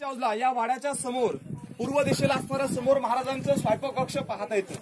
या वाड्याच्या समोर पूर्व दिशेला असणाऱ्या समोर महाराजांचं स्वयंपाक कक्ष पाहता येतं.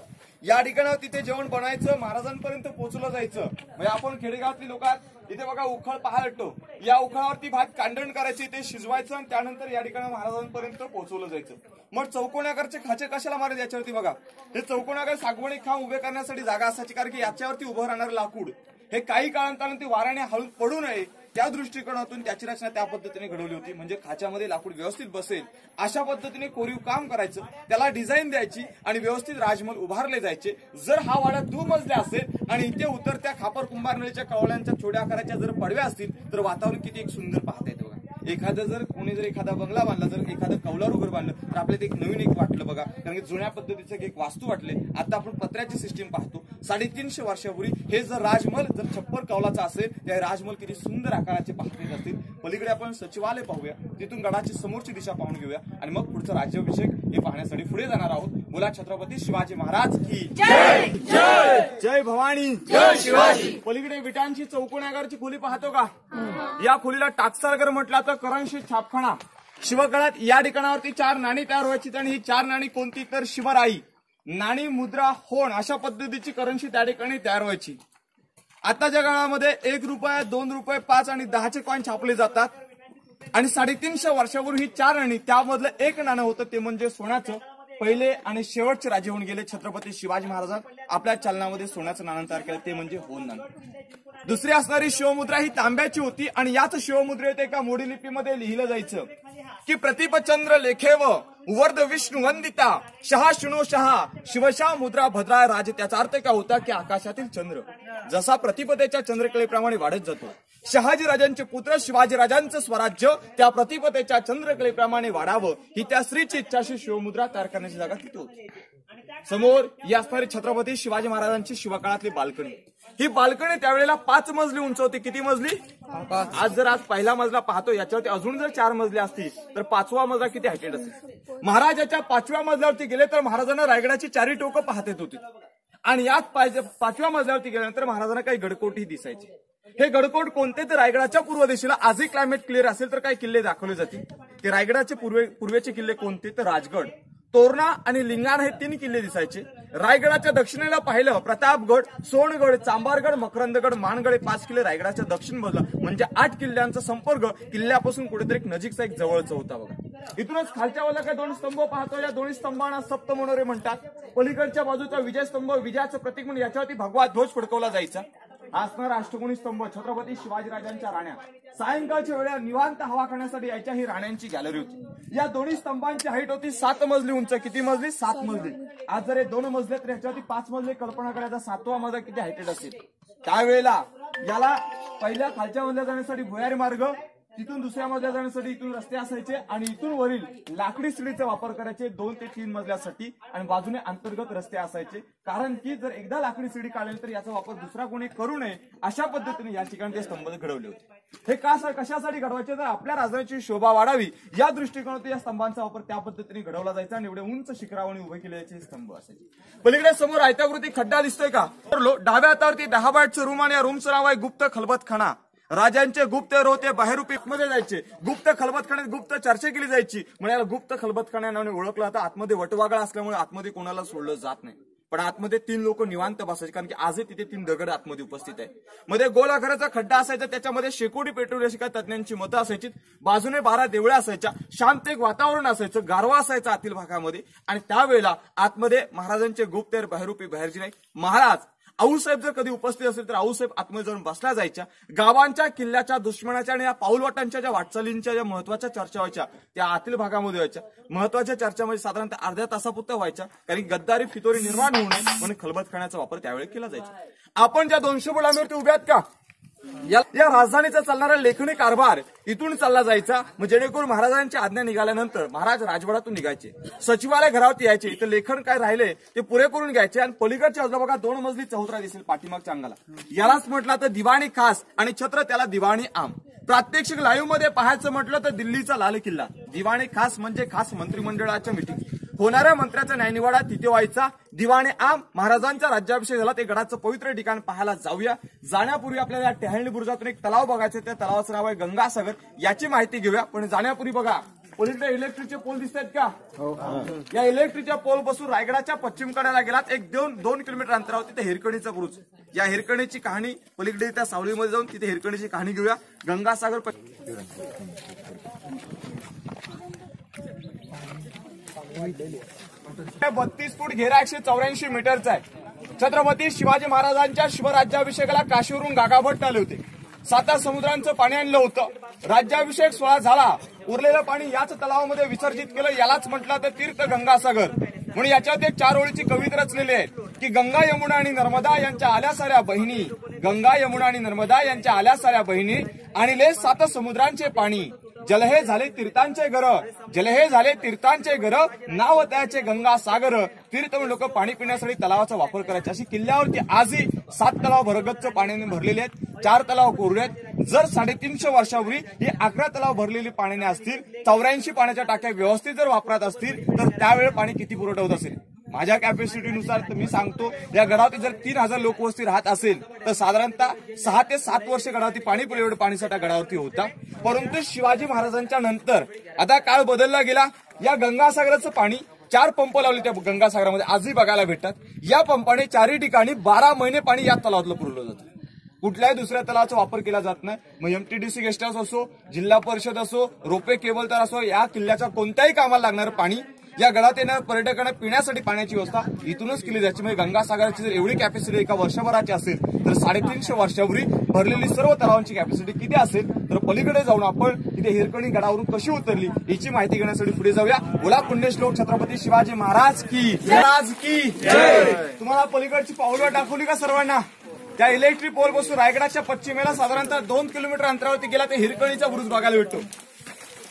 या ठिकाणावर तिथे जेवण बनायचं महाराजांपर्यंत पोहोचलं जायचं. म्हणजे आपण खेडेगावातली लोक इथे बघा उखळ पाहायला भेटतो या उखळावरती भात कांडण करायची ते शिजवायचं आणि त्यानंतर या ठिकाणी महाराजांपर्यंत पोहोचवलं जायचं. मग चौकोनागरचे खाचे कशाला मारायचे याच्यावरती बघा? हे चौकोनागर सागवणी खांब उभे करण्यासाठी जागा असायची कारण की याच्यावरती उभं राहणारं लाकूड. हे काही काळांतराने ते वाऱ्याने हळून पडू नये त्या दृष्टिकोनातून त्याची रचना त्या पद्धतीने घडवली होती. म्हणजे खाच्यामध्ये लाकूड व्यवस्थित बसेल अशा पद्धतीने कोरीव काम करायचं त्याला डिझाईन द्यायची आणि व्यवस्थित राजमहल उभारले जायचे. जर हा वाडा दुमजल्या असेल आणि इथे उतरत्या खापर कुंभारनळीच्या कवळ्यांच्या छोट्या आकाराच्या जर पडव्या असतील तर वातावरण किती एक सुंदर पाहता येतं एखादं जर कोणी जर एखादा बंगला बांधला जर एखादं कौलार उघड बांधलं तर आपल्याला एक नवीन एक वाटलं बघा. कारण की जुन्या पद्धतीचं एक वास्तू वाटले आता आपण पत्र्याची सिस्टीम पाहतो. साडेतीनशे वर्षापूर्वी हे जर राजमहल जर छप्पर कौलाचा असेल त्या राजमहल किती सुंदर आकाराचे पाहते असतील. पलीकडे आपण सचिवालय पाहूया. तिथून गडाची समोरची दिशा पाहून घेऊया. आणि मग पुढचा राज्याभिषेक हे पाहण्यासाठी पुढे जाणार आहोत. बोला छत्रपती शिवाजी महाराज की जय! भवानी! जय शिवाजी! पलीकडे विटांची चौकोनागारची खोली पाहतो का? या खोलीला टाकसारगर म्हटला तर करंशी छापखाना. शिवकाळात या ठिकाणावरती चार नाणी तयार व्हायची आणि ही चार नाणी कोणती तर शिवराई. नाणी मुद्रा होण अशा पद्धतीची करन्सी त्या ठिकाणी तयार व्हायची. आताच्या काळामध्ये एक रुपये दोन रुपये पाच आणि दहाचे कॉईन छापले जातात. आणि साडेतीनशे वर्षापूर्वी ही चार नाणी त्यामधलं एक नाणं होतं ते म्हणजे सोन्याचं. पहिले आणि शेवटचे राजे होऊन गेले छत्रपती शिवाजी महाराज आपल्या चलनामध्ये सोन्याचं नाणं तयार केलं ते म्हणजे होऊन दुसरी असणारी शिवमुद्रा ही तांब्याची होती आणि याच शिवमुद्रेत एका मोडी लिपीमध्ये लिहिलं जायचं की प्रतिपचंद्र लेखेव वर्ध विष्णू वंदिता शहा शुणो शहा शिवशा मुद्रा भद्रा राज. त्याचा अर्थ काय होता की आकाशातील चंद्र. जसा प्रतिपदेच्या चंद्रकलेप्रमाणे वाढत जातो. शहाजी राजांचे पुत्र शिवाजीराजांचं स्वराज्य त्या प्रतिपदेच्या चंद्रकलेप्रमाणे वाढावं ही त्या स्त्रीची इच्छाशी शिवमुद्रा तयार करण्याची जागा तिथे होती. समोर या असणारी छत्रपती शिवाजी महाराजांची शिवकाळातली बालकणी ही बालकणी त्यावेळेला पाच मजली उंच होती. किती मजली? आज जर आज पहिला मजला पाहतो याच्यावरती अजून जर चार मजले असतील तर पाचवा मजला किती हायटेड असेल? महाराजाच्या पाचव्या मजल्यावरती गेले तर महाराजांना रायगडाची चारी टोकं पाहत येत होती. आणि याच पाहिजे पाचव्या मजल्यावरती गेल्यानंतर महाराजांना काही गडकोटही दिसायचे. हे गडकोट कोणते तर रायगडाच्या पूर्व दिशेला आजही क्लायमेट क्लिअर असेल तर काही किल्ले दाखवले जातील. ते रायगडाचे पूर्वे पूर्वेचे किल्ले कोणते तर राजगड. तोरणा आणि लिंगाण हे तीन किल्ले दिसायचे. रायगडाच्या दक्षिणेला पाहिलं प्रतापगड सोनगड चांबारगड मकरंदगड मानगड हे पाच किल्ले रायगडाच्या दक्षिण बाजूला म्हणजे आठ किल्ल्यांचा संपर्क किल्ल्यापासून कुठेतरी एक नजीकचा एक जवळचा होता बघा. इथूनच खालच्या बाजूला काय दोन स्तंभ पाहतो? या दोन्ही स्तंभांना सप्त मनोरे म्हणतात. पलीकडच्या बाजूचा विजय स्तंभ विजयाचं प्रतीक म्हणून याच्यावरती भगवा ध्वज फडकवला जायचा. असणार राष्ट्रकुणी स्तंभ छत्रपती शिवाजीराजांच्या राण्या. सायंकाळच्या वेळा निवांत हवा करण्यासाठी याच्या ही राण्यांची गॅलरी होती. या दोन्ही स्तंभांची हाईट होती सात मजली उंच. किती मजली? सात मजली. आज जर हे दोन मजले तर याच्यावरती पाच मजले कल्पना करायचा. सातवा मजला किती हायटेड असेल? त्यावेळेला याला पहिल्या खालच्या मजल्या जाण्यासाठी भुयारी मार्ग तिथून दुसऱ्या मजल्या जाण्यासाठी इथून रस्ते असायचे आणि इथून वरील लाकडी सिडीचा वापर करायचे दोन ते तीन मजल्यासाठी आणि बाजूने अंतर्गत रस्ते असायचे. कारण की जर एकदा लाकडी सिडी काढली तर याचा वापर दुसरा कोणी करू नये अशा पद्धतीने या ठिकाणी ते स्तंभ घडवले होते. हे का कशासाठी घडवायचे? तर आपल्या राजाची शोभा वाढावी या दृष्टिकोनातून या स्तंभांचा वापर त्या पद्धतीने घडवला जायचा आणि एवढे उंच शिखरावणी उभे केले जायचे स्तंभ असायचे. पलीकडे समोर आयताकृती खड्डा दिसतोय का? तर डाव्या हातावरती दहा बाटचं रूम आणि या रूमचं नाव आहे गुप्त खलबत खाना राजांचे गुप्त रोते बाहेर मध्ये जायचे. गुप्त खलबतखान्यात गुप्त चर्चा केली जायची. म्हणजे याला गुप्त खलबतखान्या नावाने ओळखलं आता आतमध्ये वटवागळ असल्यामुळे आतमध्ये कोणाला सोडलं जात नाही. पण आतमध्ये तीन लोक निवांत बसायचे. कारण की आजही तिथे तीन दगड आतमध्ये उपस्थित आहे मध्ये गोलाघराचा खड्डा असायचा. त्याच्यामध्ये शेकोटी पेट्रोल तज्ञांची मतं असायची. बाजूने बारा देवळ्या असायच्या. शांत एक वातावरण असायचं. गारवा असायचा आतील भागामध्ये. आणि त्यावेळेला आतमध्ये महाराजांचे गुप्तेर बाहेरुपी बाहेरजी नाही महाराज आऊसाहेब जर कधी उपस्थित असेल तर आऊसाहेब आतमध्ये जाऊन बसला जायच्या. गावांच्या किल्ल्याच्या दुश्मनाच्या आणि या पाऊलवाटांच्या ज्या वाटचालींच्या ज्या महत्त्वाच्या चर्चा व्हायच्या त्या आतील भागामध्ये व्हायच्या. महत्त्वाच्या चर्चामध्ये साधारणतः अर्ध्या तासापुरत्या व्हायच्या. कारण की गद्दारी फितोरी निर्माण होऊ नये म्हणून खलबत खाण्याचा वापर त्यावेळी केला जायचा. आपण ज्या दोनशे बोलांवरती उभ्यात का? या राजधानीचा चालणारा लेखणी कारभार इथून चालला जायचा. मग जेणेकरून महाराजांची आज्ञा निघाल्यानंतर महाराज राजवाड्यातून निघायचे. सचिवालय घरावरती यायचे. इथं लेखन काय राहिले ते पुरे करून घ्यायचे आणि पलीकडच्या बाजूला बघा दोन मजली चौथरा दिसेल पाठीमागच्या अंगाला. यालाच म्हटलं तर दिवाणी खास आणि छत्र त्याला दिवाणी आम. प्रात्यक्षिक लाईव्हमध्ये पाहायचं म्हटलं तर दिल्लीचा लाल किल्ला. दिवाणे खास म्हणजे खास मंत्रिमंडळाच्या मिटिंग होणाऱ्या मंत्र्याचा न्यायनिवाडा तिथे व्हायचा. दिवाणे आम महाराजांचा राज्याभिषेक झाला. ते गडाचं पवित्र ठिकाण पाहायला जाऊया. जाण्यापूर्वी आपल्याला या टहळणी बुरुजातून एक तलाव बघायचे त्या तलावाचं नाव आहे गंगासागर. याची माहिती घेऊया. पण जाण्यापूर्वी बघा. पलीकडे इलेक्ट्रिकचे पोल दिसत आहेत का या इलेक्ट्रिकच्या पोलपासून रायगडाच्या पश्चिम कड्याला गेलात. एक दोन दोन किलोमीटर अंतरावर तिथे हिरकणीचा बुरुज. या हिरकणीची कहाणी पलीकडे त्या सावलीमध्ये जाऊन तिथे हिरकणीची कहाणी घेऊया. गंगासागर बत्तीस फूट घेरा एकशे चौऱ्याऐंशी मीटरचा आहे. छत्रपती शिवाजी महाराजांच्या शिवराज्याभिषेकाला काशीवरून गागाभट्ट आले होते. साता समुद्रांचं पाणी आणलं होतं. राज्याभिषेक सोहळा झाला. उरलेलं पाणी याच तलावामध्ये विसर्जित केलं यालाच म्हटलं तर तीर्थ गंगासागर म्हणून याच्यात एक चार ओळीची कविता रचलेली आहे की गंगा यमुना आणि नर्मदा यांच्या आल्या साऱ्या बहिणी गंगा यमुना आणि नर्मदा यांच्या आल्या साऱ्या बहिणी आणि ले सात समुद्रांचे पाणी. जलहे झाले तीर्थांचे घर. जलहे झाले तीर्थांचे घर. नाव त्याचे गंगा सागर. तीर्थ लोक पाणी पिण्यासाठी तलावाचा वापर करायचे. अशी किल्ल्यावरती आजही सात तलाव भरगच्च पाण्याने भरलेले आहेत. चार तलाव कोरडे आहेत. जर साडेतीनशे वर्षापूर्वी ही अकरा तलाव भरलेली पाण्याने असतील चौऱ्याऐंशी पाण्याच्या टाक्या व्यवस्थित जर वापरात असतील तर त्यावेळी पाणी किती पुरवठा होत असेल? माझ्या कॅपॅसिटीनुसार मी सांगतो या गडावरती जर तीन हजार लोकवस्ती राहत असेल तर साधारणतः सहा ते सात वर्ष गडावरती पाणी पुरवठा एवढं पाणीसाठा गडावरती होता. परंतु शिवाजी महाराजांच्या नंतर आता काळ बदलला गेला या गंगासागराचं पाणी चार पंप लावले त्या गंगासागरामध्ये आजही बघायला भेटतात. या पंपाने चारही ठिकाणी बारा महिने पाणी या तलावातलं पुरवलं जातं. कुठल्याही दुसऱ्या तलावाचा वापर केला जात नाही. मग एमटीडीसी गेस्ट हाऊस असो जिल्हा परिषद असो रोपे केबल तर असो या किल्ल्याच्या कोणत्याही कामाला लागणारं पाणी या गडात येणाऱ्या पर्यटकांना पिण्यासाठी पाण्याची व्यवस्था इथूनच केली जायची. म्हणजे गंगासागराची जर एवढी कॅपॅसिटी एका वर्षभराची असेल तर साडेतीनशे वर्षापूर्वी भरलेली सर्व तलावांची कॅपॅसिटी किती असेल तर पलीकडे जाऊन आपण तिथे हिरकणी गडावरून कशी उतरली याची माहिती घेण्यासाठी पुढे जाऊया. बोला पुण्यश्लोक छत्रपती शिवाजी महाराज की महाराज की तुम्हाला पलीकडची पावलं दाखवली का सर्वांना? त्या इलेक्ट्रिक पोल बसून रायगडाच्या पश्चिमेला साधारणतः दोन किलोमीटर अंतरावरती गेला ते हिरकणीचा बुरुज बघायला भेटतो.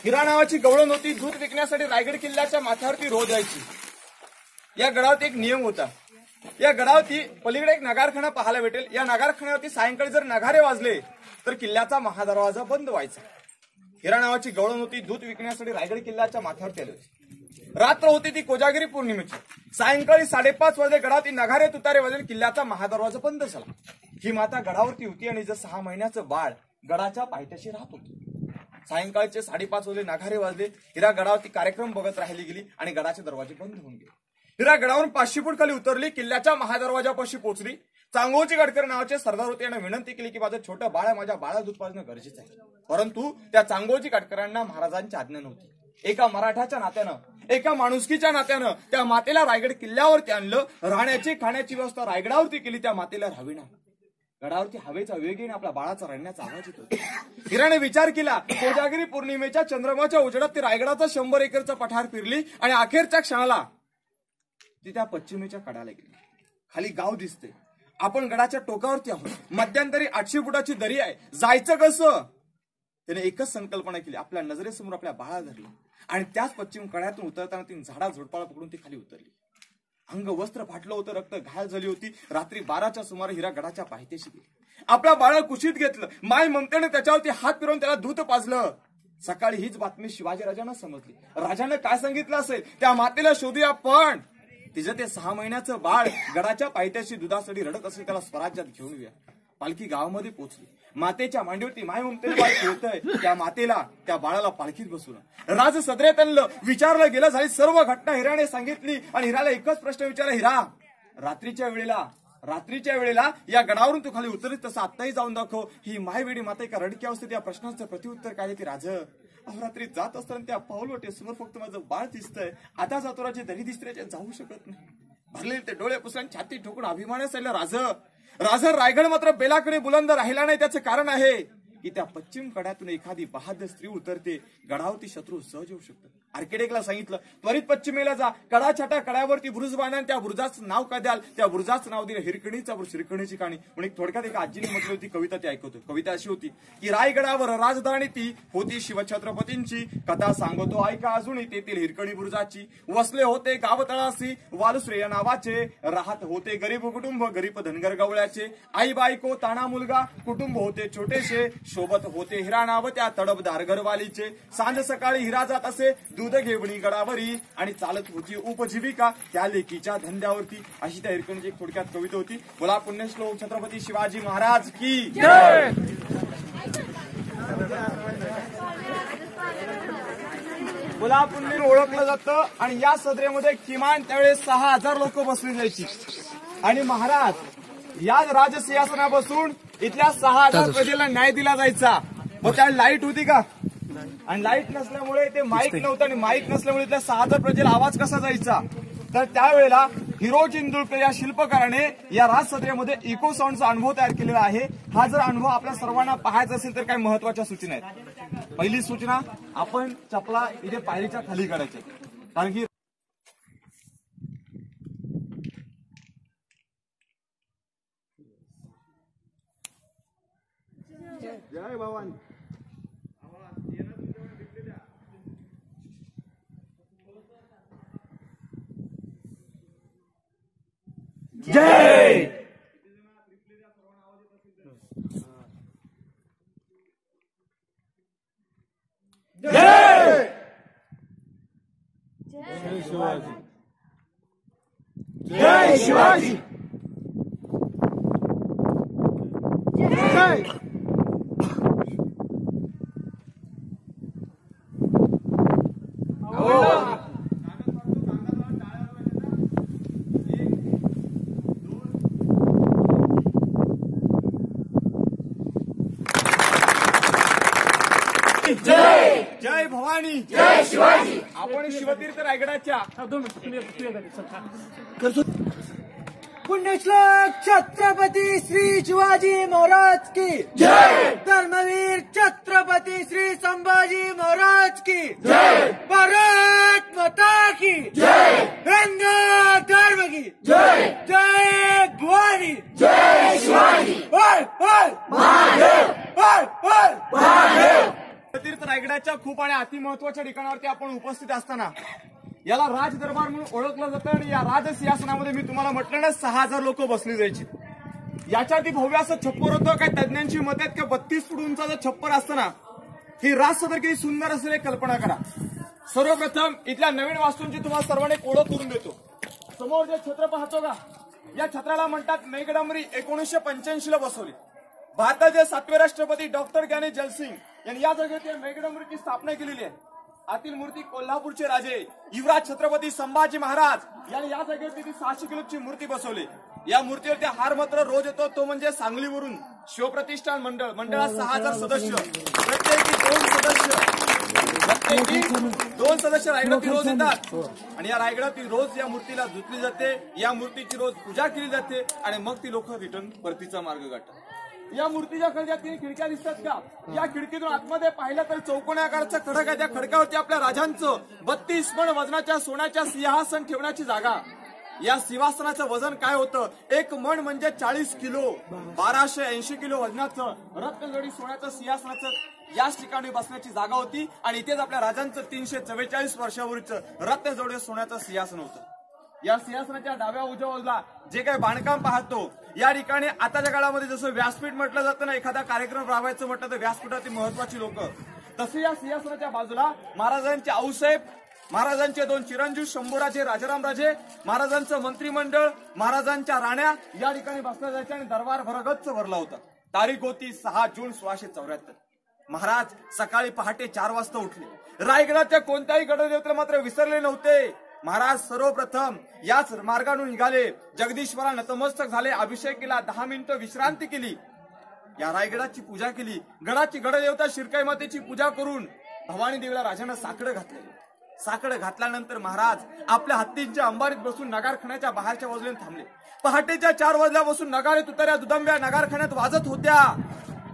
हिरा नावाची गवळण होती. दूध विकण्यासाठी रायगड किल्ल्याच्या माथ्यावरती रोज यायची. या गडावरती एक नियम होता. या गडावरती पलीकडे एक नगारखाना पाहायला भेटेल. या नगारखान्यावरती सायंकाळी जर नगारे वाजले तर किल्ल्याचा महादरवाजा बंद व्हायचा. हिरा नावाची गवळण होती. दूध विकण्यासाठी रायगड किल्ल्याच्या माथ्यावरती आली होती. रात्र होती ती कोजागिरी पौर्णिमेची. सायंकाळी साडेपाच वाजले गडावरती नगारे तुतारे वाजले किल्ल्याचा महादरवाजा बंद झाला. ही माता गडावरती होती आणि जर सहा महिन्याचं बाळ गडाच्या पायथ्याशी राहत होती. सायंकाळचे साडेपाच वाजले नाघारे वाजले. हिरा गडावरती कार्यक्रम बघत राहिली गेली आणि गडाचे दरवाजे बंद होऊन गेले. हिरा गडावरून पाचशे फूट खाली उतरली किल्ल्याच्या महादरवाजापाशी पोहोचली. चांगोजी गडकर नावाचे सरदार होते. यांना विनंती केली की माझं छोटं बाळ माझ्या बाळा दूध पाजणं गरजेचं आहे. परंतु त्या चांगोजी गडकरांना महाराजांची आज्ञा नव्हती. एका मराठाच्या नात्यानं एका माणुसकीच्या नात्यानं त्या मातेला रायगड किल्ल्यावरती आणलं. राहण्याची खाण्याची व्यवस्था रायगडावरती केली. त्या मातेला राहावी नाही गडावरती हवेचा वेग येईन आपल्या बाळाचा रडण्याचा आवाज येतो. हिराने विचार केला कोजागिरी पौर्णिमेच्या चंद्रमाच्या उजेडात ती रायगडाचा शंभर एकरचा पठार फिरली आणि अखेरच्या क्षणाला ती त्या पश्चिमेच्या कडाला गेली. खाली गाव दिसते. आपण गडाच्या टोकावरती आहोत. मध्यंतरी आठशे फुटाची दरी आहे. जायचं कसं? त्याने एकच संकल्पना केली. आपल्या नजरेसमोर आपल्या बाळा धरली आणि त्याच पश्चिम कड्यातून उतरताना तिने झाडा झोडपाला पकडून ती खाली उतरली. अंग वस्त्र फाटलं होतं रक्त घायल झाली होती. रात्री बाराच्या सुमारे हिरा गडाच्या पायथ्याशी गेली. आपल्या बाळा कुशीत घेतलं. माय ममतेने त्याच्यावरती हात फिरवून त्याला दूध पाजलं. सकाळी हीच बातमी शिवाजी राजांना समजली. राजानं काय सांगितलं असेल? त्या मातेला शोधूया पण. तिचं ते सहा महिन्याचं बाळ गडाच्या पायथ्याशी दुधासाठी रडत असेल त्याला स्वराज्यात घेऊन येऊया. पालखी गावामध्ये पोहोचली. मातेच्या मांडीवरती माय ममतेने बाळ खेळतय. त्या मातेला त्या बाळाला पालखीत बसवलं. राज सदरेत आणलं विचारलं गेलं झाली सर्व घटना हिराने सांगितली. आणि हिराला एकच प्रश्न विचारला हिरा रात्रीच्या वेळेला रात्रीच्या वेळेला या गडावरून तू खाली उतरत तसं आत्ताही जाऊन दाखव. ही मायवेडी माता एका रडकी अवस्थेत या प्रश्नाचं प्रतिउत्तर काय ते राज रात्री जात असताना त्या पाऊल समोर फक्त माझं बाळ दिसतंय. आता जातोराची दरी दिसते जाऊ शकत नाही. भरलेले ते डोळे पुसल्याने छाती ठोकून अभिमानास आलं राज राजा रायगड मात्र बेलाकडे बुलंद राहिला नाही. त्याचं कारण आहे की त्या पश्चिम कड्यातून एखादी बहादर स्त्री उतरते. गडावरती शत्रू सहज येऊ शकतात. आर्किटेक्टला सांगितलं त्वरित पश्चिमेला जा कडा छाटा कड्यावरती बुरुज बांधा त्या बुरुजाचं नाव काय द्याल? त्या बुरुजाचं नाव दिलं हिरकणीचा बुरुज हिरकणीची कहाणी. म्हणून थोडक्यात एका आजीने म्हटली होती कविता ती ऐकवतो कविता अशी होती की रायगडावर राजधानी ती होती शिवछत्रपतींची. कथा सांगतो ऐका अजूनही तेथील हिरकणी बुरुजाची. वसले होते गावतळासी वालुश्रेय नावाचे. राहत होते गरीब कुटुंब गरीब धनगर गवळ्याचे. आई बायको ताना मुलगा कुटुंब होते छोटेसे. सोबत होते हिरा नाव त्या तडपदार घरवालीचे. सांज सकाळी हिरा जात असे दूर दूध घेवणी गडावरी आणि चालत होती उपजीविका. त्या लेकीच्या धंद्यावरती अशी त्या हिरकणीची थोडक्यात कविता होती. बोला पुण्यश्लोक छत्रपती शिवाजी महाराज की कोल्हापूर ओळखलं जातं आणि या सदरेमध्ये किमान त्यावेळेस सहा हजार लोक बसली जायची आणि महाराज या राजसिंहासनापासून इथल्या सहा हजार प्रजेला न्याय दिला जायचा. मग त्या लाइट होती का? आणि लाइट नसल्यामुळे ते माईक नव्हतं आणि माईक नसल्यामुळे इथल्या सहा हजार प्रजेला आवाज कसा जायचा? तर त्यावेळेला हिरो चिंदुळकर या शिल्पकाराने या राजसदरेमध्ये इको साऊंडचा अनुभव तयार केलेला आहे. हा जर अनुभव आपल्या सर्वांना पाहायचा असेल तर काही महत्त्वाच्या सूचना आहेत. पहिली सूचना आपण चपला इथे पायरीच्या खाली काढायच्या कारण की जय भवानी. जय जय शिवाजी जय जय जय भवानी जय शिवाजी आपण शिवतीर्थ रायगडाच्या पुण्यश्लोक छत्रपती श्री शिवाजी महाराज की. जय! धर्मवीर छत्रपती श्री संभाजी महाराज की. जय! भारत माता की. जय! हिंदू धर्म की. जय! जय भवानी. जय शिवाजी. महादेव. तीर्थ रायगडाच्या खूप आणि अति महत्त्वाच्या ठिकाणावरती आपण उपस्थित असताना याला राज दरबार म्हणून ओळखलं जातं आणि या राजसिंहासनामध्ये मी तुम्हाला म्हटलं ना सहा हजार लोक बसली जायची. याच्या आधी भव्य असं छप्पर होतं काय तज्ञांची मत आहेत की बत्तीस फूट उंचाचं छप्पर असतं ना ही राज सदर किती सुंदर असेल हे कल्पना करा. सर्वप्रथम इथल्या नवीन वास्तूंची तुम्हाला सर्वांनी एक ओळख करून देतो. समोर जे छत्र पाहतो का या छत्राला म्हणतात मेघडांबरी एकोणीसशे पंच्याऐंशी ला बसवली. भारताचे सातवे राष्ट्रपती डॉक्टर ज्ञानी जलसिंग यांनी या जागेत या मेघडांबरीची स्थापना केलेली आहे. आतील मूर्ती कोल्हापूरचे राजे युवराज छत्रपती संभाजी महाराज यांनी या जागेवरती तिथे सहाशे किलोची मूर्ती बसवली. या मूर्तीवरती हार मात्र रोज येतो तो म्हणजे सांगलीवरून शिवप्रतिष्ठान मंडळ मंडळात सहा हजार सदस्य. प्रत्येकी दोन सदस्य. प्रत्येकी दोन सदस्य रायगडातील रोज येतात. आणि या रायगडातील रोज या मूर्तीला धुतली जाते. या मूर्तीची रोज पूजा केली जाते आणि मग ती लोक रिटर्न परतीचा मार्ग गाठतात. या मूर्तीच्या खाली तीन खिडक्या दिसतात का या खिडकीतून आतमध्ये पाहिलं तर चौकोनी आकाराचा खडक आहे त्या खडकावरती आपल्या राजांचं बत्तीस पण वजनाच्या सोन्याच्या सिंहासन ठेवण्याची जागा. या सिंहासनाचं वजन काय होतं? एक मण म्हणजे चाळीस किलो. बाराशे ऐंशी किलो वजनाचं रत्नजोडी सोन्याचं सिंहासनाचं याच ठिकाणी बसण्याची जागा होती. आणि इथेच आपल्या राजांचं तीनशे चव्वेचाळीस वर्षावरचं रत्नजोडी सोन्याचं सिंहासन होतं. या सिंहासनाच्या डाव्या उजव्या बाजूला जे काही बांधकाम पाहतो या ठिकाणी आताच्या काळामध्ये जसं व्यासपीठ म्हटलं जातं ना एखादा कार्यक्रम राबवायचं म्हटलं तर व्यासपीठातील महत्वाची लोक. तसे या सिंहासनाच्या बाजूला महाराजांचे आऊसाहेब महाराजांचे दोन चिरंजीव शंभूराजे राजाराम राजे महाराजांचं मंत्रिमंडळ महाराजांच्या राण्या या ठिकाणी बसल्या जायच्या आणि दरबार भरगच्च भरला होता. तारीख होती सहा जून सोळाशे चौऱ्याहत्तर. महाराज सकाळी पहाटे चार वाजता उठले. रायगडाच्या कोणत्याही गडदेवतेला मात्र विसरले नव्हते. महाराज सर्वप्रथम याच मार्गाने निघाले. जगदीश्वरा नतमस्तक झाले. अभिषेक केला. दहा मिनिटं विश्रांती केली. या रायगडाची पूजा केली. गडाची गडदेवता शिरकाई मातेची पूजा करून भवानी देवीला राजानं साकडं घातले. साकडं घातल्यानंतर महाराज आपल्या हत्तींच्या अंबारीत बसून नगारखान्याच्या बाहेरच्या बाजूने थांबले. पहाटेच्या चार वाजल्यापासून नगारे तुताऱ्या दुदंब्या नगारखान्यात वाजत होत्या.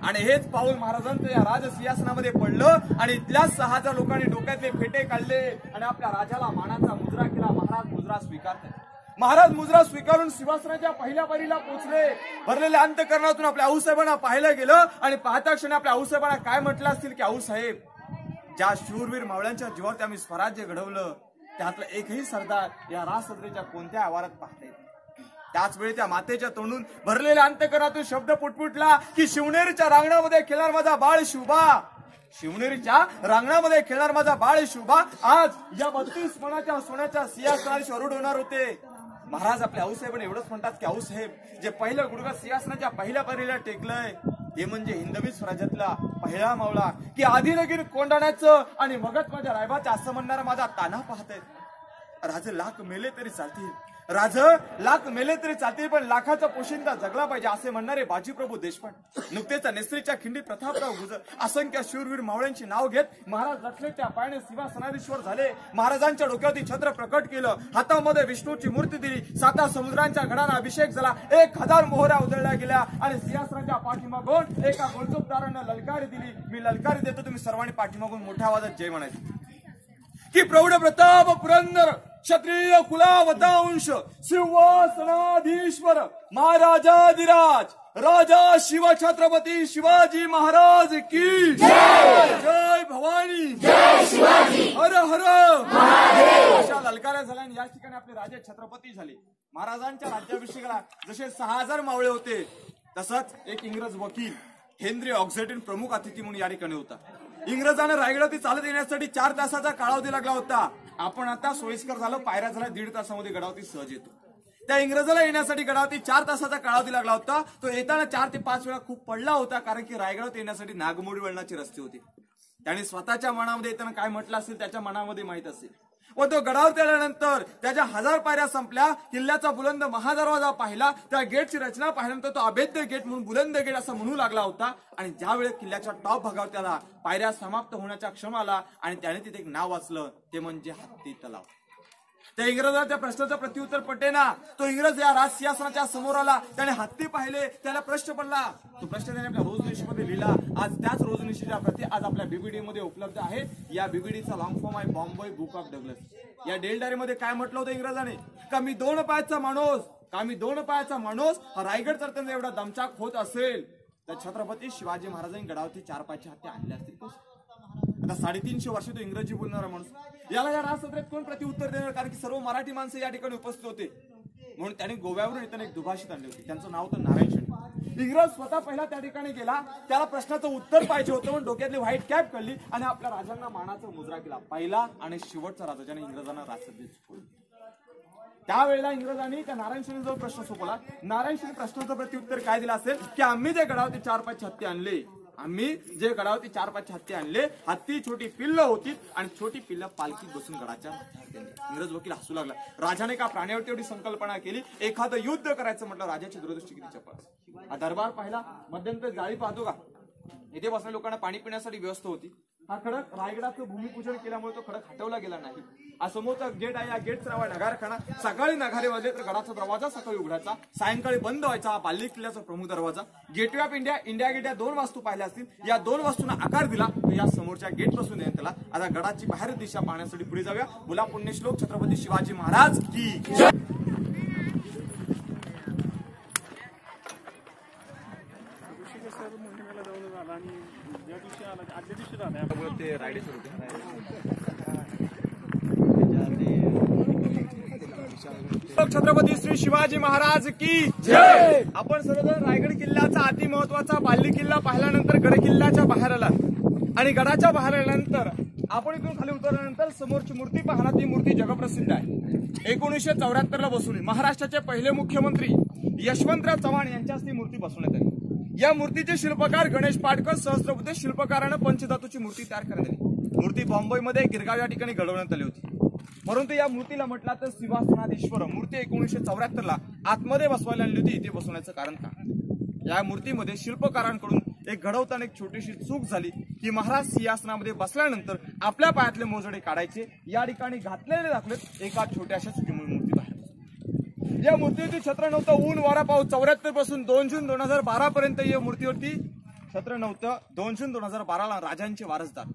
आणि हेच पाऊल महाराजांचं या राजसिंहासनामध्ये पडलं आणि इथल्याच सहाच्या लोकांनी डोक्यातले फेटे काढले आणि आपल्या राजाला मानाचा मुजरा केला. महाराज मुजरा स्वीकारतात. महाराज मुजरा स्वीकारून शिवासनाच्या पहिल्या पारीला पोहोचले. भरलेल्या अंतकरणातून आपल्या आऊसाहेबांना पाहिलं गेलं आणि पाहता क्षणी आपल्या आऊसाहेबांना काय म्हटलं असतील की आऊसाहेब ज्या शूरवीर मावळ्यांच्या जीवावर आम्ही स्वराज्य घडवलं त्यातलं एकही सरदार या राजसत्रेच्या कोणत्या आवारात पाहता येत त्याचवेळी त्याच त्या मातेच्या तोंडून भरलेल्या अंतकरातून शब्द पुटपुटला की शिवनेरीच्या रांगणामध्ये खेळणार माझा बाळ शुभा. शिवनेरीच्या रांगणामध्ये खेळणार माझा बाळ शुभा. आज या बत्तीस मनाच्या सोन्याच्या सिंहासनाने स्वरूढ होणार होते. महाराज आपल्या आऊसाहेब एवढंच म्हणतात की आऊसाहेब जे पहिलं गुडगा सिंहासनाच्या पहिल्या पारीला टेकलंय ते म्हणजे हिंदवी स्वराज्यातला पहिला मावळा. की आधी लगीन कोंडाण्याचं आणि मगत माझ्या रायबाचं असं म्हणणारा माझा ताना पाहतायत. राज लाख मेले तरी चालतील. राज लाख मेले तरी चालतील पण लाखाचा पोशिंदा जगला पाहिजे असे म्हणणारे बाजीप्रभू देशपांडे. नुकतेच नेसरीच्या खिंडीत प्रतापराव गुजर असंख्य शूरवीर मावळ्यांची नाव घेत महाराज लक्ष्मी त्या पायाने शिवा सनाधीश्वर झाले. महाराजांच्या डोक्यावरती छत्र प्रकट केलं. हातामध्ये विष्णूची मूर्ती दिली. साता समुद्रांच्या गडाला अभिषेक झाला. एक हजार मोहऱ्या उधळल्या गेल्या आणि सिंहासनाच्या पाठीमागून एका गोलचोपदारांना ललकारी दिली. मी ललकारी देतो तुम्ही सर्वांनी पाठीमागून मोठ्या आवाजात जय म्हणायचे. की प्रौढ प्रताप पुरंदर! क्षत्रिय कुलावतांश सिंहासनाधीश्वर महाराजाधिराज राजा शिव छत्रपती शिवाजी महाराज की जय भवानी हर हर अशा ललकाऱ्या झाल्या आणि या ठिकाणी आपले राजे छत्रपती झाले. महाराजांच्या राज्याभिषेकाला जसे सहा हजार मावळे होते तसंच एक इंग्रज वकील हेनरी ऑक्झेटिन प्रमुख अतिथी म्हणून या ठिकाणी होता. इंग्रजांना रायगडावरती चालत येण्यासाठी चार तासाचा कालावधी लागला होता. आपण आता सोयीस्कर झालो पायऱ्या झाल्या दीड तासामध्ये गडावती सहज येतो. त्या इंग्रजाला येण्यासाठी गडावती चार तासाचा कळावती लागला होता. तो येताना चार ते पाच वेळा खूप पडला होता कारण की रायगडावर येण्यासाठी नागमोडी वळणाचे रस्ते होते. त्याने स्वतःच्या मनामध्ये येताना काय म्हटलं असेल त्याच्या मनामध्ये माहीत असेल. व तो गडावर त्यानंतर त्याच्या हजार पायऱ्या संपल्या. किल्ल्याचा बुलंद महादरवाजा पाहिला. त्या गेटची रचना पाहिल्यानंतर तो अभेद्य गेट म्हणून बुलंद गेट असं म्हणू लागला होता. आणि ज्या वेळेस किल्ल्याच्या टॉप भागावर त्याला पायऱ्या समाप्त होण्याचा क्षम आला आणि त्याने तिथे एक नाव वाचलं ते म्हणजे हत्ती तलाव. त्या इंग्रजाला त्या प्रश्नाचं प्रत्युत्तर पटेना. तो इंग्रज या राज सिंहासनाच्या समोर आला त्याने हत्ती पाहिले त्याला प्रश्न पडला. तो प्रश्न त्याने आपल्या रोजनिशीमध्ये लिहिला. आज त्याच रोजनिशीच्या प्रती आज आपल्या बीबीडी मध्ये उपलब्ध आहे. या बीबीडीचा लॉंग फॉर्म आहे बॉम्बे बुक ऑफ डगलस या डेलडारी मध्ये काय म्हटलं होतं इंग्रजाने? का मी दोन पायाचा माणूस का मी दोन पायाचा माणूस हा रायगड चढताना एवढा दमचाक होत असेल. तर छत्रपती शिवाजी महाराजांनी गडावरती चार पायचे हत्या आणले असतील आता साडेतीनशे वर्ष तो इंग्रजी बोलणारा माणूस. याला या राजसत्रेत कोण प्रत्युत्तर देणार? कारण की सर्व मराठी माणसं या ठिकाणी उपस्थित होते. म्हणून त्याने गोव्यावरून इथं एक दुभाषित आणली होती. त्यांचं नाव होतं नारायण शेट्टी इंग्रज स्वतः पहिला त्या ठिकाणी गेला. त्याला प्रश्नाचं उत्तर पाहिजे होतं म्हणून डोक्यातली व्हाईट कॅप कळली आणि आपल्या राजांना मानाचा मुजरा केला. पहिला आणि शेवटचा राजा ज्याने इंग्रजांना राजसत्तेत शिकवलं त्यावेळेला इंग्रजांनी त्या नारायण शेट्टी प्रश्न सोपवला. नारायण शेट्टी प्रश्नाचं प्रत्युत्तर काय दिलं असेल? की आम्ही जे गडावरती चार पाच हत्ती आणले. आम्ही जे गडावरती चार पाच हत्ती आणले हत्ती छोटी पिल्ल होती आणि छोटी पिल्ल पालखीत बसून गडाच्या इंग्रज वकील हसू लागला. राजाने का प्राण्यावरती एवढी संकल्पना केली? एखादं युद्ध करायचं म्हटलं राजाची दूरदृष्टी किती चपळ. हा दरबार पाहिला. मध्यंतर जाळी पाहतो का? इथे बसल्या लोकांना पाणी पिण्यासाठी व्यवस्था होती. हा खडक रायगडाचं भूमिपूजन केल्यामुळे तो खडक हटवला गेला नाही. हा समोरचा गेट आहे या गेटचा नाव आहे नगारखाना सकाळी नगारे वाजले तर गडाचा दरवाजा सकाळी उघडायचा. सायंकाळी बंद व्हायचा हा बाल्ली किल्ल्याचा प्रमुख दरवाजा. Gateway of India India gate या दोन वास्तू पाहिल्या असतील. या दोन वास्तूंना आकार दिला तर या समोरच्या गेटपासून येईल त्याला. आता गडाची बाहेर दिशा पाहण्यासाठी पुढे जाऊया. बोला पुण्यश्लोक छत्रपती शिवाजी महाराज की ते रायडे छत्रपती श्री शिवाजी महाराज की जय! आपण सर्वजण रायगड किल्ल्याचा अति महत्त्वाचा बाल्ली किल्ला पाहिल्यानंतर गड किल्ल्याच्या बाहेर आला आणि गडाच्या बाहेर आल्यानंतर आपण इथून खाली उतरल्यानंतर समोरची मूर्ती पाहणार ती मूर्ती जगप्रसिद्ध आहे. एकोणीसशे चौऱ्याहत्तर ला बसवली. महाराष्ट्राचे पहिले मुख्यमंत्री यशवंतराव चव्हाण यांच्याच ती मूर्ती बसवण्यात आली. या मूर्तीचे शिल्पकार गणेश पाटकर सहस्त्रबुद्धे शिल्पकारानं पंचधातूची मूर्ती तयार करण्यात आली. मूर्ती बॉम्बेमध्ये गिरगाव या ठिकाणी घडवण्यात आली होती. परंतु या मूर्तीला म्हटला तर शिवासनाधीश्वर मूर्ती एकोणीसशे चौऱ्याहत्तर ला आतमध्ये बसवायला आणली होती. इथे बसवण्याचं कारण का या मूर्तीमध्ये शिल्पकारांकडून एक घडवताना एक छोटीशी चूक झाली की महाराज सिंहासनामध्ये बसल्यानंतर आपल्या पायातले मोजडे काढायचे. या ठिकाणी घातलेले दाखलेत एका छोट्याशा चुकीमुळे मूर्ती बाहेर या मूर्तीवरती छत्र नव्हतं. ऊन वारा पाऊस चौऱ्याहत्तरपासून दोन जून दोन हजार बारा पर्यंत या मूर्तीवरती छत्र नव्हतं. दोन जून दोन हजार बाराला राजांचे वारसदार.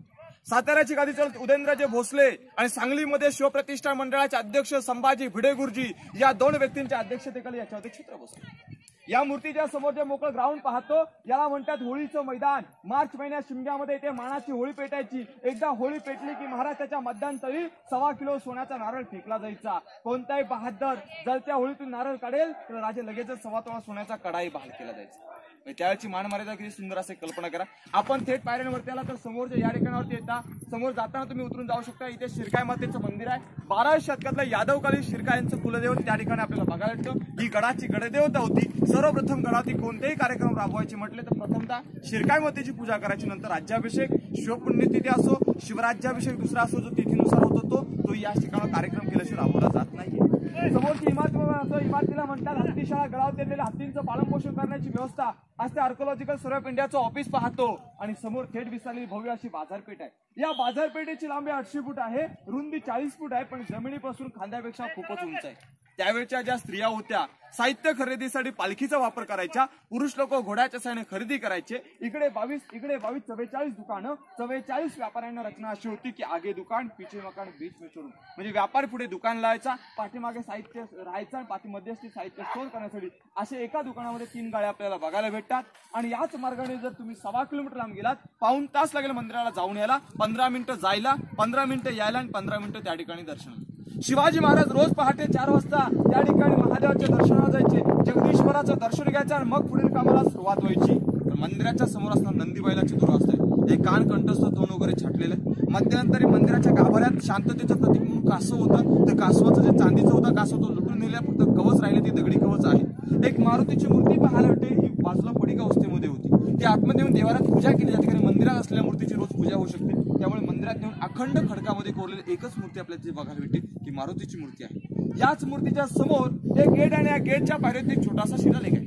साताऱ्याची गादी चालत उदयनराजे भोसले आणि सांगलीमध्ये शिवप्रतिष्ठान मंडळाचे अध्यक्ष संभाजी भिडे गुरुजी या दोन व्यक्तींच्या अध्यक्षतेखाली याच्यावरती चित्र बसले या मूर्तीच्या समोर जे मोकळं ग्राउंड पाहतो याला म्हणतात होळीचं मैदान. मार्च महिन्यात शिमग्यामध्ये इथे मानाची होळी पेटायची. एकदा होळी पेटली की महाराष्ट्राच्या मध्यांतरी सव्वा किलो सोन्याचा नारळ फेकला जायचा. कोणताही बहादर जर त्या होळीतून नारळ काढेल तर राजे लगेचच सव्वा तोळा सोन्याचा कडाई बहाल केला जायचा. म्हणजे त्यावेळेची मान मर्यादा किती सुंदर असे कल्पना करा. आपण थेट पायऱ्यांवरती आला तर समोरच्या या ठिकाणावरती येता. समोर जाताना तुम्ही उतरून जाऊ शकता. इथे शिरकाय मातेचं मंदिर आहे. बाराव्या शतकातलं यादवकालीन शिरकायांचं कुलदैवत त्या ठिकाणी आपल्याला बघायला भेटतं. ही गडाची गडदेवता होती. सर्वप्रथम गडावरती कोणतेही कार्यक्रम राबवायचे म्हटले तर प्रथमतः शिरकाय मातेची पूजा करायची नंतर राज्याभिषेक शिवपुण्यतिथी असो शिवराज्याभिषेक दुसरा असो जो तिथीनुसार होतो तो तो या ठिकाणी कार्यक्रम केल्याशिवाय राबवला जात नाहीये. समोरची इमारत असं इमारतीला म्हणतात हत्तीशाळा गळाव तेलेल्या हत्तींचं पालनपोषण करण्याची व्यवस्था आज ते आर्कोलॉजिकल सर्वे ऑफ इंडियाचं ऑफिस पाहतो. आणि समोर थेट विसरलेली भव्य अशी बाजारपेठ आहे. या बाजारपेठेची लांबी आठशे फूट आहे रुंदी चाळीस फूट आहे पण जमिनीपासून खांद्यापेक्षा खूपच उंच आहे. त्यावेळच्या ज्या स्त्रिया होत्या साहित्य खरेदीसाठी पालखीचा वापर करायच्या पुरुष लोक घोड्याच्या साहाय्याने खरेदी करायचे. इकडे बावीस इकडे बावीस चव्वेचाळीस दुकानं चव्वेचाळीस व्यापाऱ्यांना रचना अशी होती की आगे दुकान पिछे मकान बीच में शोरूम म्हणजे व्यापार पुढे दुकान लावायचा पाठीमागे साहित्य राहायचा आणि पाठी मध्यस्थी साहित्य स्टोर करण्यासाठी असे एका दुकानामध्ये तीन गाड्या आपल्याला बघायला भेटतात. आणि याच मार्गाने जर तुम्ही सव्वा किलोमीटर लांब गेलात पाऊन तास लागेल मंदिराला जाऊन यायला पंधरा मिनिटं जायला पंधरा मिनिटं यायला आणि पंधरा मिनिटं त्या ठिकाणी दर्शन शिवाजी महाराज रोज पहाटे चार वाजता त्या ठिकाणी महादेवाच्या दर्शनाला जायचे. जगदीश्वराचं दर्शन घ्यायचं आणि मग पुढील कामाला सुरुवात व्हायची. मंदिराच्या समोर असताना नंदीबाईला चित्र असते हे कान कंठस्थ तोंड वगैरे छाटलेलं आहे. मध्यंतरी मंदिराच्या गाभाऱ्यात शांततेचं प्रतीक म्हणून कासव होतं. ते कासवाचं जे चांदीचं होतं कासव तो लुटून नेल्या फक्त कवच राहिले ती दगडी कवच आहे. एक मारुतीची मूर्ती पाहायला वाटते. ही बाजूला पडिका अवस्थेमध्ये होती. ते आतमध्ये येऊन देवारात पूजा केली जाते कारण मंदिरात असलेल्या मूर्तीची रोज पूजा होऊ शकते. त्यामुळे मंदिरात नेऊन अखंड खडकामध्ये कोरलेली एकच मूर्ती आपल्याला तिथे बघायला भेटते ती मारुतीची मूर्ती आहे. याच मूर्तीच्या समोर एक गेट आणि या गेटच्या पायरीत एक छोटासा शिलालेख आहे.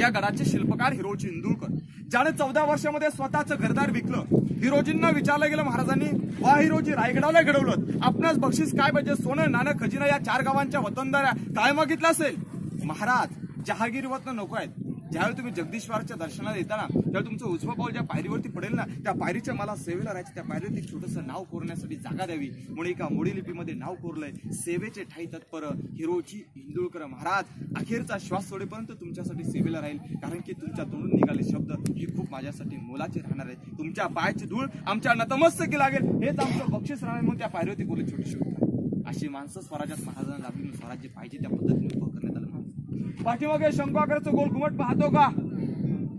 या गडाचे शिल्पकार हिरोजी इंदुरकर ज्याने चौदा वर्षामध्ये स्वतःचं घरदार विकलं. हिरोजींना विचारलं गेलं महाराजांनी वा हिरोजी रायगडाला घडवलं आपणास बक्षीस काय पाहिजे? सोनं नाणं खजिना या चार गावांच्या वतनदाऱ्या काय मागितलं असेल? महाराज जहागीर वतन नको आहेत. ज्यावेळी तुम्ही जगदीश्वराच्या दर्शनाला येताना त्यावेळी तुमचं उजवा पाऊल ज्या पायरीवरती पडेल ना त्या पायरीच्या मला सेवेला राहायचं त्या पायरीवरती एक छोटंसं नाव कोरण्यासाठी जागा द्यावी. म्हणून एका मोडी लिपीमध्ये नाव कोरलंय सेवेचे ठाई तत्पर हिरोजी हिंदुळकर महाराज. अखेरचा श्वास सोडेपर्यंत तुमच्यासाठी सेवेला राहील कारण की तुमच्या तोंडून निघाले शब्द हे खूप माझ्यासाठी मोलाचे राहणार आहे तुमच्या पायाची धूळ आमच्या नतमस्तकी लागेल. हेच आमचं बक्षीस राहणार म्हणून त्या पायरीवरती बोलले छोटी शब्द अशी माणसं स्वराज्यात महाराजांना लाभली स्वराज्य पाहिजे त्या पद्धतीने उभं करण्यात आलं. पाठीमागे शंकराचं गोल घुमट पाहतो का?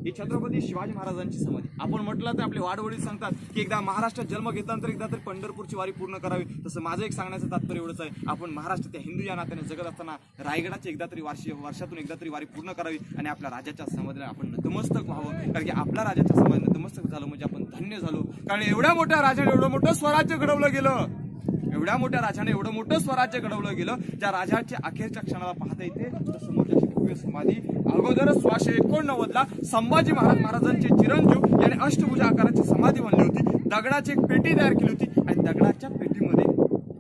ही छत्रपती शिवाजी महाराजांची समाधी. आपण म्हटलं तर आपले वाडवडील सांगतात की एकदा महाराष्ट्रात जन्म घेतल्यानंतर एकदा तरी पंढरपूरची वारी पूर्ण करावी. तसं माझं एक सांगण्याचं तात्पर्य एवढंच आहे. आपण महाराष्ट्र त्या हिंदू या नात्याने जगत असताना रायगडाची एकदा तरी वर्षी वर्षातून एकदा तरी वारी पूर्ण करावी आणि आपल्या राजाच्या समाधीला आपण नतमस्तक व्हावं. कारण की आपल्या राजाच्या समाधी नतमस्तक झालं म्हणजे आपण धन्य झालो. कारण एवढ्या मोठ्या राजाने एवढं मोठं स्वराज्य घडवलं गेलं. एवढ्या मोठ्या राजाने एवढं मोठं स्वराज्य घडवलं गेलं. ज्या राजाच्या अखेरच्या क्षणाला पाहता येते तर समोरच्या भव्य समाधी. अगोदर सोळाशे एकोणनव्वद ला संभाजी महाराज महाराजांचे चिरंजीव यांनी अष्टभुजा आकाराची समाधी बनली होती. दगडाची एक पेटी तयार केली होती आणि दगडाच्या पेटीमध्ये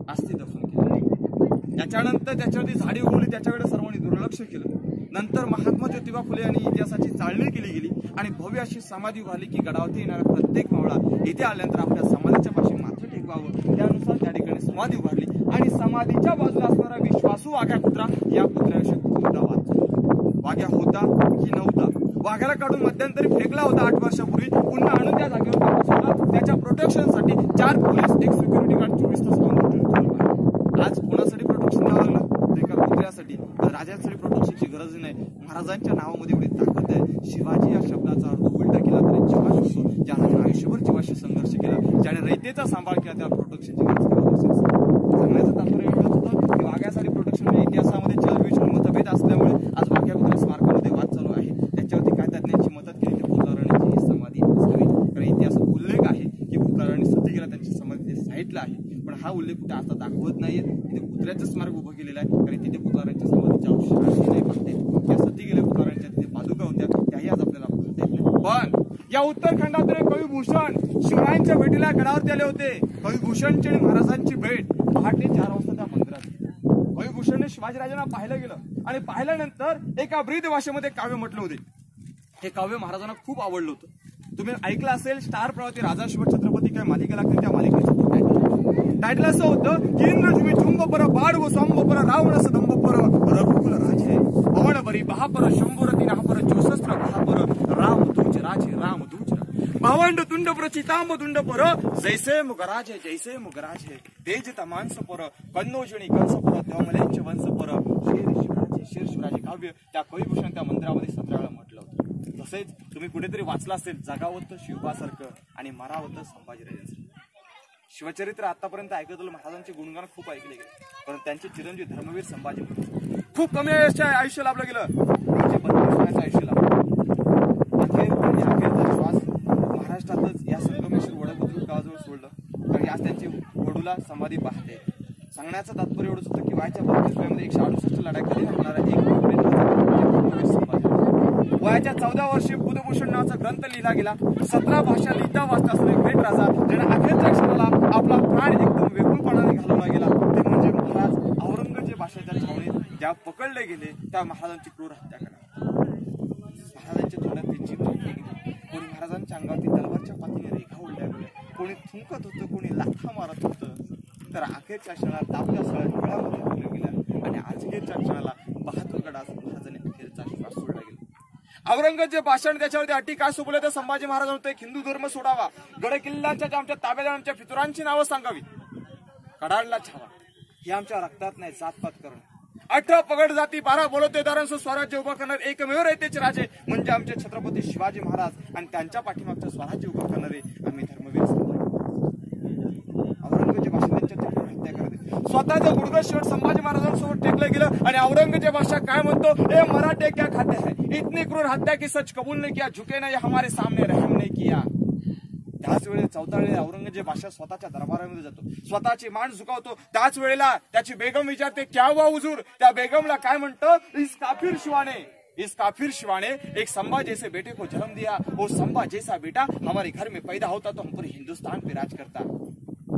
अस्थि दफन केली. त्याच्यानंतर त्याच्यावरती झाडी उगवली. त्याच्याकडे सर्वांनी दुर्लक्ष केलं. नंतर महात्मा ज्योतिबा फुले यांनी इतिहासाची चालणी केली गेली आणि भव्य अशी समाधी उभारली की गडावरती येणारा प्रत्येक मावळा इथे आल्यानंतर आपल्या समाधीच्या पाशी माथं टेकवावं. त्यानुसार त्या ठिकाणी समाधी उभारली. आणि समाधीच्या बाजूला असणारा विश्वासू वाघ्या कुत्रा या कुत्र्याविषयी मुद्दा वाद वाघ्या होता की नव्हता? वाघ्याला काढून मध्यंतरी फेकला होता आठ वर्षापूर्वी. पुन्हा आणून त्या जागेवर त्याच्या प्रोटेक्शनसाठी चार पोलीस एक सिक्युरिटी गार्ड चोवीस तास लावून ठेवलं आहे. आज कोणासाठी प्रोटेक्शन द्यावं लागलं तर एका कुत्र्यासाठी तर राजांसाठी प्रोटेक्शनची गरज नाही महाराजांच्या नावामध्ये एवढी ताकद आहे शिवाजी या शब्दाचा अर्थ उलटा केला तरी जीवाशी असतो ज्याने आयुष्यभर जीवाशी संघर्ष केला ज्याने रयतेचा सांभाळ केला त्या प्रोटेक्शनची गरज केव्हा भासेल. सांगण्याचं तात्पर्य एवढंच होतं की वाघ्यासाठी प्रोटेक्शन म्हणजे इतिहासामध्ये चलविषय मतभेद असल्यामुळे आज वाघ्या कुत्र्या स्मारकामध्ये वाद चालू आहे त्याच्यावरती काय तज्ञांची मदत केली की भूताराणीची ही समाधी असावी कारण इतिहासात उल्लेख आहे की भूताराणी सतीगेला त्यांची समाधी ते साईडला आहे पण हा उल्लेख कुठे आता दाखवत नाहीये तिथे कुत्र्याचं स्मारक उभं केलेलं आहे कारण तिथे भूतारांच्या समाधीच्या अवशेष नाही पाहता येत त्या सती गेल्या भूतारांच्या तिथे पादुका होत्या त्याही आज आपल्याला पाहता येत नाही पण या भूषण शिवरायांच्या भेटीला गडावरती आले होते. कविभूषणची आणि महाराजांची भेट पहाटे चार वाजता त्या मंदिरात. झाली. शिवाजीराजांना पाहिलं गेलं आणि पाहिल्यानंतर एका ब्रीद भाषेमध्ये काव्य म्हटलं होते. हे काव्य महाराजांना खूप आवडलं होतं. तुम्ही ऐकलं असेल स्टार प्रवाती राजा शिव छत्रपती काय मालिका लागते त्या मालिकेचं टायटल असं होतं की इंद्रजुमी तुम्ही चुंब पर बाड व सांब पर रावण दंभ पर रघुकुल राजे. पवन बरी बहापर शंभर तीन पर चौसस्त्र बहापर राम तुझ राजे राम तुझ भावंड तुंड पर चितांब तुंड पर. जैसे मुगराजे जैसे मुगराजे. तेज तमांस पर कन्नोजणी कंस पर धमलेंच वंस पर. शेर शिवराजे शेर शिवराजे काव्य त्या कविभूषण त्या मंदिरामध्ये सतरा वेळा म्हटलं होतं. तसेच तुम्ही कुठेतरी वाचला असेल जगावत शिवपासारखं शिवबासारखं आणि मरावत तर संभाजीराजांसारखं शिवचरित्र आतापर्यंत ऐकलं महाराजांचे गुणगान खूप ऐकले गेले. पण त्यांचे चिरंजीव धर्मवीर संभाजी खूप कमी आयुष्य आयुष्य लाभलं गेलं. आयुष्य लाभलं अखेर त्यांनी अखेरचा श्वास महाराष्ट्रातच या संगमेश्वर वडबुद्रुक गावाजवळ सोडलं. कारण आज त्यांची वडूला समाधी पाहते. सांगण्याचं तात्पर्य एवढंच होतं की वयाच्या बत्तीस वयामध्ये एकशे अडुसष्ट लढाई होणारा एक वयाच्या चौदा वर्षी बुधभूषण नावाचा ग्रंथ लिहिला गेला. सतरा भाषा लिहिता वाचता असलेला एक ग्रेट राजा ज्याने अखेरच्या क्षणाला आपला प्राण एकदम वेगळपणाने घालवला गेला ते म्हणजे महाराज औरंगजेब भाषेच्या छावणीत ज्या पकडले गेले त्या महाराजांची क्रूर हत्या करा. महाराजांच्या तोंडात त्यांची गेली कोणी महाराजांच्या अंगावरती तलवारच्या पातीने रेखा उडल्या गेल्या कोणी थुंकत होतं कोणी लाथा मारत होतं. तर अखेरच्या क्षणाला दाबल्या सळ्या गळामध्ये ठेवल्या गेल्या आणि अखेरच्या क्षणाला बहादूर गडास महाराजांनी अखेरचा श्वास सोडला गेला. औरंगजेब भाषण त्याच्यावरती अटी काय सोबले तर संभाजी महाराज होते हिंदू धर्म सोडावा. गड किल्ल्यांच्या ज्या आमच्या ताब्यादार आमच्या फितुरांची नावं सांगावी कडाडला छावा. हे आमच्या रक्तात नाही जातपात करणं अठरा पगड जाती बारा बोलतेदारांसह स्वराज्य उभं करणारे एकमेव रयतेचे राजे म्हणजे आमचे छत्रपती शिवाजी महाराज. आणि त्यांच्या पाठीमागचं स्वराज्य उभं करणारे आम्ही धर्मवीर हत्या करते स्वतःचं गुडघं शेवट संभाजी महाराजांसोबत टेकलं गेलं आणि औरंगजेब अशा काय म्हणतो हे मराठे क्या खाते है? इतनी क्रूर हत्या की सच कबूल नहीं किया झुके नहीं हमारे सामने रहम नहीं किया. त्याच वेळेला चौथा वेळेला औरंगजेब बादशाह स्वतःच्या दरबारामध्ये जातो. स्वतःची मान झुकावतो. त्याच वेळेला त्याची बेगम विचारते क्या हुआ हुजूर? त्या बेगमला काय म्हणतं? इस काफीर शिवाने. इस काफिर शिवाने एक संभा जैसे बेटे को जन्म दिया वो संभा जैसा बेटा हमारे घर में पैदा होता तो हम पूरे हिंदुस्तान पे राज करता।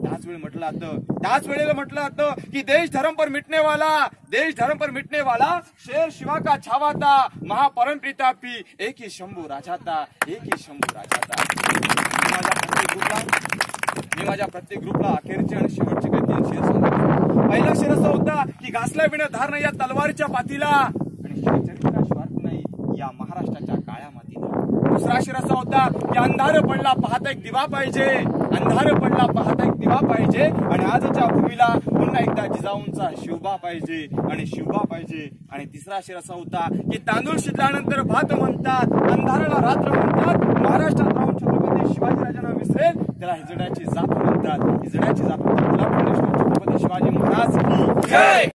त्याच वेळी म्हटलं जातं. त्याच वेळेला म्हटलं जातं की देश धर्म पर मिटने वाला देश धर्म पर मिटने वाला शेर शिवा का छावा था महापरम प्रतापी एक ही शंभू राजा था एक ही शंभू राजा था मी माझ्या प्रत्येक ग्रुपला मी माझ्या प्रत्येक ग्रुपला अखेरचे आणि शेवटचे काही तीन शेर पहिला शेर असा होता की घासल्या बिना धार नाही या तलवारीच्या पातीला. आणि शिवचरित्रा स्वार्थ नाही या महाराष्ट्राच्या काळ्या मातीला. दुसरा शेर असा होता. की अंधार पडला पाहता एक दिवा पाहिजे. अंधार पडला पाहता एक दिवा पाहिजे. आणि आजच्या भूमीला पुन्हा एकदा जिजाऊंचा शिवबा पाहिजे. आणि शिवबा पाहिजे. आणि तिसरा शेर असा होता. की तांदूळ शिजल्यानंतर भात म्हणतात अंधाराला रात्र म्हणतात महाराष्ट्रात राहून छत्रपती शिवाजीराजांना विसरेल. त्याला हिजड्याची जात म्हणतात. हिजड्याची जात म्हणतात छत्रपती शिवाजी महाराज.